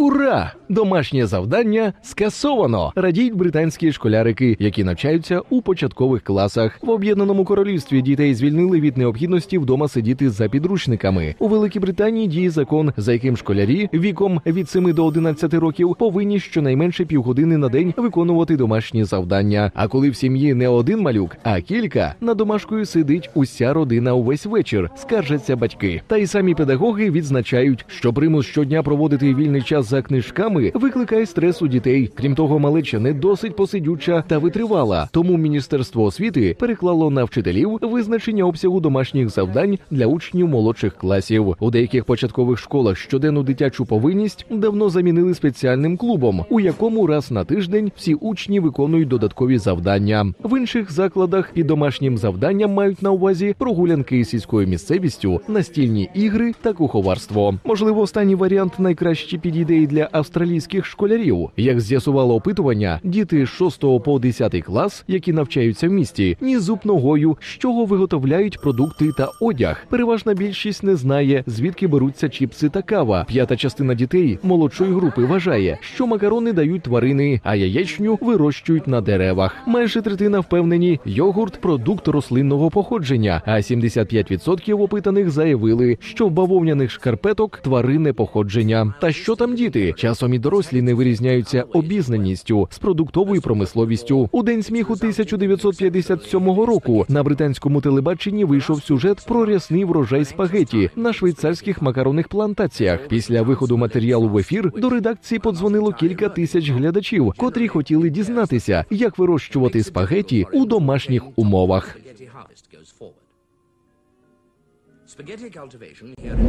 Ура! Домашнє завдання скасовано. Радіють британські школярики, які навчаються у початкових класах. В об'єднаному королівстві дітей звільнили від необхідності вдома сидіти за підручниками. У Великій Британії діє закон, за яким школярі віком від 7 до 11 років повинні щонайменше півгодини на день виконувати домашні завдання. А коли в сім'ї не один малюк, а кілька, над домашкою сидить уся родина увесь вечір, скаржаться батьки. Та й самі педагоги відзначають, що примус щодня проводити вільний час за книжками викликає стрес у дітей. Крім того, малеча не досить посидюча та витривала. Тому міністерство освіти переклало на вчителів визначення обсягу домашніх завдань для учнів молодших класів. У деяких початкових школах щоденну дитячу повинність давно замінили спеціальним клубом, у якому раз на тиждень всі учні виконують додаткові завдання. В інших закладах під домашнім завданням мають на увазі прогулянки сільською місцевістю, настільні ігри та куховарство. Можливо, останній варіант найкраще підійде і для австралійських школярів. Як з'ясувало опитування, діти з 6 по 10 клас, які навчаються в місті, ні зуб ногою, з чого виготовляють продукти та одяг. Переважна більшість не знає, звідки беруться чіпси та кава. П'ята частина дітей молодшої групи вважає, що макарони дають тварини, а яєчню вирощують на деревах. Майже третина впевнені, йогурт продукт рослинного походження. А 75% опитаних заявили, що в бавовняних шкарпеток тваринне походження. Та що там діти? Часом і дорослі не вирізняються обізнаністю з продуктовою промисловістю. У день сміху 1957 року на британському телебаченні вийшов сюжет про рясний врожай спагеті на швейцарських макаронних плантаціях. Після виходу матеріалу в ефір до редакції подзвонило кілька тисяч глядачів, котрі хотіли дізнатися, як вирощувати спагеті у домашніх умовах. Spaghetti cultivation here